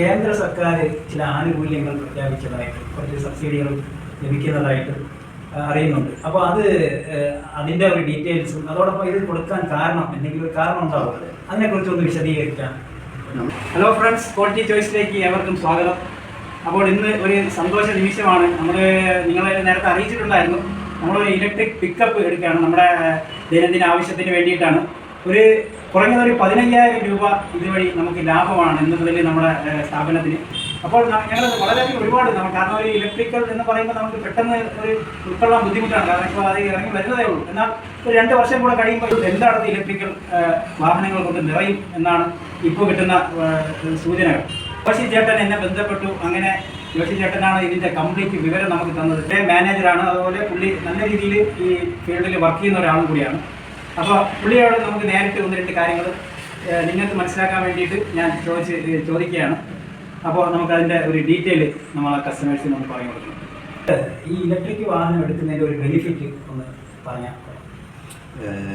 കേന്ദ്ര സർക്കാർ ചില ആനുകൂല്യങ്ങൾ പ്രഖ്യാപിച്ചതായിട്ട് കുറച്ച് സബ്സിഡികൾ ലഭിക്കുന്നതായിട്ട് അറിയുന്നുണ്ട്. അപ്പോൾ അത് അതിന്റെ ഒരു ഡീറ്റെയിൽസും അതോടൊപ്പം ഇത് കൊടുക്കാൻ കാരണം എന്തെങ്കിലും ഒരു കാരണം ഉണ്ടാവും അതിനെക്കുറിച്ച് ഒന്ന് വിശദീകരിക്കാം. ഹലോ ഫ്രണ്ട്സ് ക്വാളിറ്റി ചോയ്സിലേക്ക് ഏവർക്കും സ്വാഗതം. അപ്പോൾ ഇന്ന് ഒരു സന്തോഷ നിമിഷമാണ്. നമ്മൾ നിങ്ങളെ നേരത്തെ അറിയിച്ചിട്ടുണ്ടായിരുന്നു. നമ്മളൊരു ഇലക്ട്രിക് പിക്കപ്പ് എടുക്കുകയാണ് നമ്മുടെ ദൈനംദിന ആവശ്യത്തിന് വേണ്ടിയിട്ടാണ്. ഒരു കുറഞ്ഞത് ഒരു പതിനയ്യായിരം രൂപ ഇതുവഴി നമുക്ക് ലാഭമാണ് ഇന്ന് മുതൽ നമ്മുടെ സ്ഥാപനത്തിന്. അപ്പോൾ ഞങ്ങൾ വളരെയധികം ഒരുപാട് നമുക്ക് കാരണം ഒരു ഇലക്ട്രിക്കൽ എന്ന് പറയുമ്പോൾ നമുക്ക് പെട്ടെന്ന് ഒരു ഉൾക്കൊള്ളാൻ ബുദ്ധിമുട്ടാണ്. കാരണം ഇപ്പോൾ അത് ഇറങ്ങി വരുന്നതേ ഉള്ളൂ. എന്നാൽ ഒരു രണ്ട് വർഷം കൂടെ കഴിയുമ്പോൾ എന്താണ് ഇലക്ട്രിക്കൽ വാഹനങ്ങൾ കൊണ്ട് നിറയും എന്നാണ് ഇപ്പോൾ കിട്ടുന്ന സൂചനകൾ. ജോഷി ചേട്ടൻ എന്നെ ബന്ധപ്പെട്ടു. അങ്ങനെ ജോഷി ചേട്ടനാണ് ഇതിന്റെ കംപ്ലീറ്റ് വിവരം നമുക്ക് തന്നത്. മാനേജറാണ് അതുപോലെ പുള്ളി നല്ല രീതിയിൽ ഈ ഫീൽഡിൽ വർക്ക് ചെയ്യുന്ന ഒരാളും കൂടിയാണ്. അപ്പോൾ പുള്ളിയോട് നമുക്ക് നേരിട്ട് ഒന്ന് രണ്ട് കാര്യങ്ങൾ നിങ്ങൾക്ക് മനസ്സിലാക്കാൻ വേണ്ടിയിട്ട് ഞാൻ ചോദിച്ച് ചോദിക്കുകയാണ്. അപ്പോൾ നമുക്കതിന്റെ ഒരു ഡീറ്റെയിൽ നമ്മൾ കസ്റ്റമേഴ്സിന് ഒന്ന് പറഞ്ഞു കൊടുക്കണം ഈ ഇലക്ട്രിക് വാഹനം എടുക്കുന്നതിന്റെ ഒരു ബെനിഫിറ്റ് ഒന്ന് പറഞ്ഞാൽ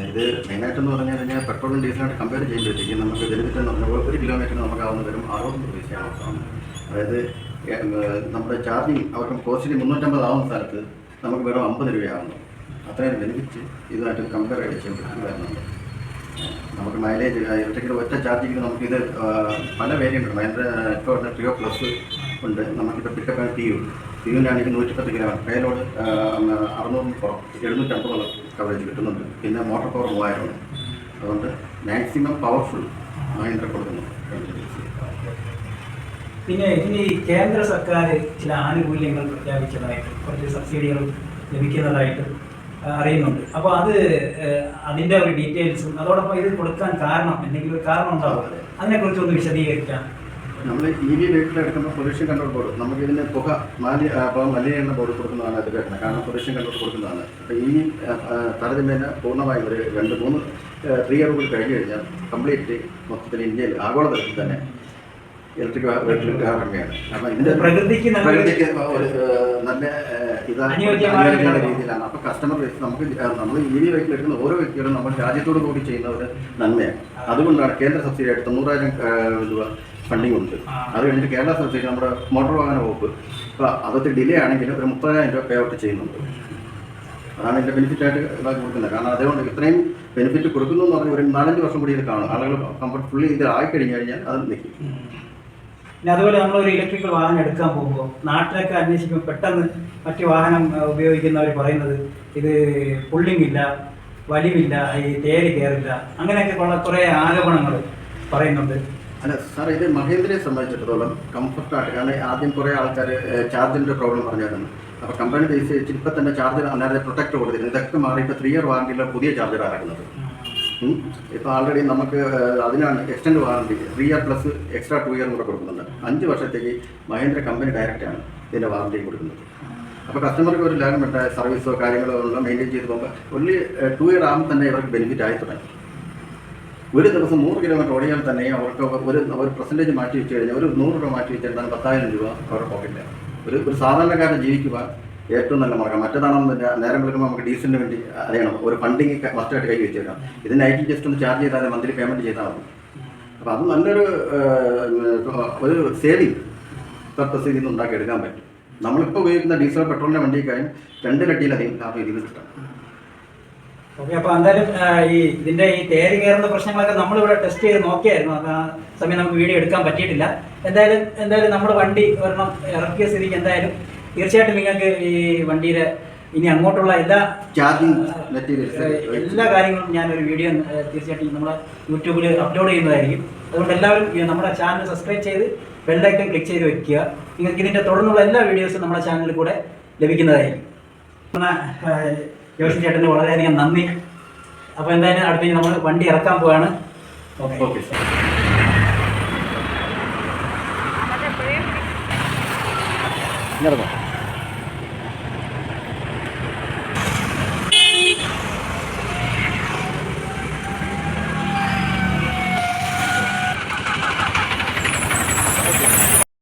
ഇത് മെയിനായിട്ടെന്ന് പറഞ്ഞു കഴിഞ്ഞാൽ പെട്രോളും ഡീസലായിട്ട് കമ്പയർ ചെയ്യുമ്പോഴത്തേക്കും നമുക്ക് ബെനിഫിറ്റ് എന്ന് പറഞ്ഞാൽ ഒരു കിലോമീറ്ററിന് നമുക്ക് ആവുന്ന വരും അറുപത് രൂപ അവസാനം അതായത് നമ്മുടെ ചാർജിങ് അവർക്ക് കോസ്റ്റിലി മുന്നൂറ്റമ്പത് ആവുന്ന സ്ഥലത്ത് നമുക്ക് വെറും അമ്പത് രൂപയാണ് അത്രയും ബെനിഫിറ്റ് ഇതുമായിട്ട് കമ്പയർ ആയിട്ട് ചെയ്യുമ്പോഴത്തേക്ക് വരുന്നുണ്ട്. നമുക്ക് മൈലേജ് ഇലക്ട്രിക്കൽ ഒറ്റ ചാർജിങ് നമുക്കിത് പല വേരിയന്റ് ഉണ്ട്. അതിന്റെ ഇപ്പോൾ ട്രിയോ പ്ലസ് ഉണ്ട്. നമുക്കിപ്പോൾ പിക്കപ്പ് ടി യു ടി യുവിനാണെങ്കിൽ നൂറ്റിപ്പത്ത് കിലോ പേലോട് അറുന്നൂറിന് പുറം എഴുന്നൂറ്റമ്പതോളം കവറേജ് കിട്ടുന്നുണ്ട്. പിന്നെ മോട്ടോർ പവർ മൂവായിരമാണ് അതുകൊണ്ട് മാക്സിമം പവർഫുൾ മഹീന്ദ്ര കൊടുക്കുന്നു. പിന്നെ ഇതിന് കേന്ദ്ര സർക്കാർ ചില ആനുകൂല്യങ്ങൾ പ്രഖ്യാപിച്ചതായിട്ട് കുറച്ച് സബ്സിഡികൾ ലഭിക്കുന്നതായിട്ട് അറിയുന്നുണ്ട്. അപ്പോൾ അത് അതിന്റെ ഒരു ഡീറ്റെയിൽസും അതോടൊപ്പം ഇത് കൊടുക്കാൻ കാരണം എന്തെങ്കിലും ഒരു കാരണം ഉണ്ടാവും? അതിനെക്കുറിച്ച് ഒന്ന് വിശദീകരിക്കാം. നമ്മൾ ഇ വി വെഹിക്കിൾ എടുക്കുമ്പോൾ പൊല്യൂഷൻ കൺട്രോൾ ബോർഡ് നമുക്ക് ഇതിന് പുക മാലി മലിനീകരണ ബോർഡ് കൊടുക്കുന്നതാണ് അത് വരുന്നത് കാരണം പൊല്യൂഷൻ കൺട്രോൾ കൊടുക്കുന്നതാണ്. അപ്പോൾ ഈ താരതമ്യേന പൂർണമായും ഒരു രണ്ട് മൂന്ന് ത്രീ ഇയർ കൂടി കഴിഞ്ഞ് കഴിഞ്ഞാൽ കംപ്ലീറ്റ്ലി മൊത്തത്തിൽ ഇന്ത്യയിൽ ആഗോളതലത്തിൽ തന്നെ ഇലക്ട്രിക് വെഹിക്കിൾ കമ്മിയാണ്. കാരണം ഇതിന്റെ പ്രകൃതിക്ക് പ്രകൃതിക്ക് ഒരു നല്ല ഇതാണ് രീതിയിലാണ്. അപ്പോൾ കസ്റ്റമർ നമുക്ക് നമ്മൾ ഇ വി വെഹിക്കിൾ എടുക്കുന്ന ഓരോ വ്യക്തികളും നമ്മൾ രാജ്യത്തോട് കൂടി ചെയ്യുന്ന ഒരു നന്മയാണ്. അതുകൊണ്ടാണ് കേന്ദ്ര സബ്സിഡി ആയിട്ട് തൊണ്ണൂറായിരം രൂപ ഫണ്ടിങ് ഉണ്ട്. അത് കഴിഞ്ഞിട്ട് കേരള സബ്സിഡി നമ്മുടെ മോട്ടോർ വാഹന വകുപ്പ്. ഇപ്പോൾ അതൊക്കെ ഡിലേ ആണെങ്കിൽ ഒരു മുപ്പതിനായിരം രൂപ പേ ഔട്ട് ചെയ്യുന്നുണ്ട്. അതാണ് ഇതിന്റെ ബെനിഫിറ്റ് ആയിട്ട് ഇതാക്കി കൊടുക്കുന്നത്. കാരണം അതുകൊണ്ട് ഇത്രയും ബെനിഫിറ്റ് കൊടുക്കുന്നു എന്ന് പറഞ്ഞാൽ ഒരു നാലഞ്ച് വർഷം കൂടി ഇത് കാണും. ആളുകൾ കംഫർട്ട് ഫുള്ളി ഇത് ആയി കഴിഞ്ഞ് കഴിഞ്ഞാൽ അത് നിൽക്കും. പിന്നെ അതുപോലെ നമ്മൾ ഒരു ഇലക്ട്രിക്കൽ വാഹനം എടുക്കാൻ പോകുമ്പോൾ നാട്ടിലൊക്കെ അന്വേഷിക്കുമ്പോൾ പെട്ടെന്ന് മറ്റു വാഹനം ഉപയോഗിക്കുന്നവർ പറയുന്നത് ഇത് പുള്ളിങ് ഇല്ല വലിവില്ല ഈ തേര് കയറില്ല അങ്ങനെയൊക്കെ ഉള്ള കുറേ ആരോപണങ്ങൾ പറയുന്നുണ്ട്. അല്ല സാർ ഇത് മഹേന്ദ്രയെ സംബന്ധിച്ചിടത്തോളം കംഫർട്ടായിട്ട് കാരണം ആദ്യം കുറേ ആൾക്കാർ ചാർജിന്റെ പ്രോബ്ലം പറഞ്ഞായിരുന്നു. അപ്പോൾ കമ്പനി ബേസ് തന്നെ ചാർജർ അല്ലാതെ പ്രൊട്ടക്ട് കൊടുത്തിരുന്നു. ഇതൊക്കെ മാറി ഇപ്പോൾ ത്രീ ഇയർ വാറണ്ടിയിലെ പുതിയ ചാർജർ ഇറക്കുന്നത് ഇപ്പോൾ ആൾറെഡി നമുക്ക് അതിനാണ് extend warranty three year plus extra two year കൂടെ കൊടുക്കുന്നുണ്ട്. അഞ്ച് വർഷത്തേക്ക് മഹേന്ദ്ര കമ്പനി ഡയറക്റ്റാണ് ഇതിന്റെ വാറണ്ടി കൊടുക്കുന്നത്. അപ്പോൾ കസ്റ്റമർക്ക് ഒരു ലാഭം വേണ്ട സർവീസോ കാര്യങ്ങളോ ഉള്ള മെയിന്റെയിൻ ചെയ്ത് പോകുമ്പോൾ ഒല്ലി ടു ഇയർ ആകുമ്പോൾ തന്നെ ഇവർക്ക് ബെനിഫിറ്റ് ആയി തുടങ്ങി. ഒരു ദിവസം നൂറ് കിലോമീറ്റർ ഓടിയാൽ തന്നെ അവർക്ക് ഒരു ഒരു പെർസെന്റേജ് മാറ്റി വെച്ച് കഴിഞ്ഞാൽ ഒരു നൂറ് രൂപ മാറ്റി വെച്ചാൽ പത്തായിരം രൂപ അവരുടെ പോക്കറ്റിലാണ് ഒരു ഒരു സാധാരണക്കാരൻ ജീവിക്കുക ഏറ്റവും നല്ല മാർഗം. മറ്റേതാണെന്ന് നേരം വിളിക്കുമ്പോൾ നമുക്ക് ഡീസലിന് വേണ്ടി അറിയണം. ഒരു ഫണ്ടിങ് മസ്റ്റായിട്ട് കൈ വെച്ചേക്കാം തരാം. ഐ ടി ജസ്റ്റ് ഒന്ന് ചാർജ് ചെയ്താൽ മന്ത്ലി പേയ്മെന്റ് ചെയ്താൽ മതി. അപ്പോൾ അത് നല്ലൊരു ഒരു സേവിങ് പർപ്പസ് ഇതിൽ നിന്ന് ഉണ്ടാക്കിയെടുക്കാൻ പറ്റും. നമ്മളിപ്പോൾ ഉപയോഗിക്കുന്ന ഡീസൽ പെട്രോളിന്റെ വണ്ടിക്കായും രണ്ടിരട്ടിയിലധികം ലാഭം ഇതിൽ കിട്ടാം ഓക്കെ അപ്പോൾ എന്തായാലും ഈ ഇതിന്റെ ഈ തേര് കയറുന്ന പ്രശ്നങ്ങളൊക്കെ നമ്മളിവിടെ ടെസ്റ്റ് ചെയ്ത് നോക്കിയായിരുന്നു. ആ സമയം നമുക്ക് വീഡിയോ എടുക്കാൻ പറ്റിയിട്ടില്ല. എന്തായാലും എന്തായാലും നമ്മുടെ വണ്ടി ഒരെണ്ണം ഇറക്കിയ സ്ഥിതിക്ക് എന്തായാലും തീർച്ചയായിട്ടും നിങ്ങൾക്ക് ഈ വണ്ടിയുടെ ഇനി അങ്ങോട്ടുള്ള എല്ലാ ചാർജിങ് എല്ലാ കാര്യങ്ങളും ഞാനൊരു വീഡിയോ ഏഹ് തീർച്ചയായിട്ടും നമ്മുടെ യൂട്യൂബിൽ അപ്ലോഡ് ചെയ്യുന്നതായിരിക്കും. അതുകൊണ്ട് എല്ലാവരും നമ്മുടെ ചാനൽ സബ്സ്ക്രൈബ് ചെയ്ത് ബെല്ലൈക്കൺ ക്ലിക്ക് ചെയ്ത് വെക്കുക. നിങ്ങൾക്ക് ഇതിന്റെ തുടർന്നുള്ള എല്ലാ വീഡിയോസും നമ്മുടെ ചാനലിൽ കൂടെ ലഭിക്കുന്നതായിരിക്കും. ജോഷി ചേട്ടന് വളരെയധികം നന്ദി. അപ്പോൾ എന്തായാലും അടുത്ത് നമ്മൾ വണ്ടി ഇറക്കാൻ പോവാണ്. ഓക്കെ. Okay sir. ഇങ്ങോട്ട്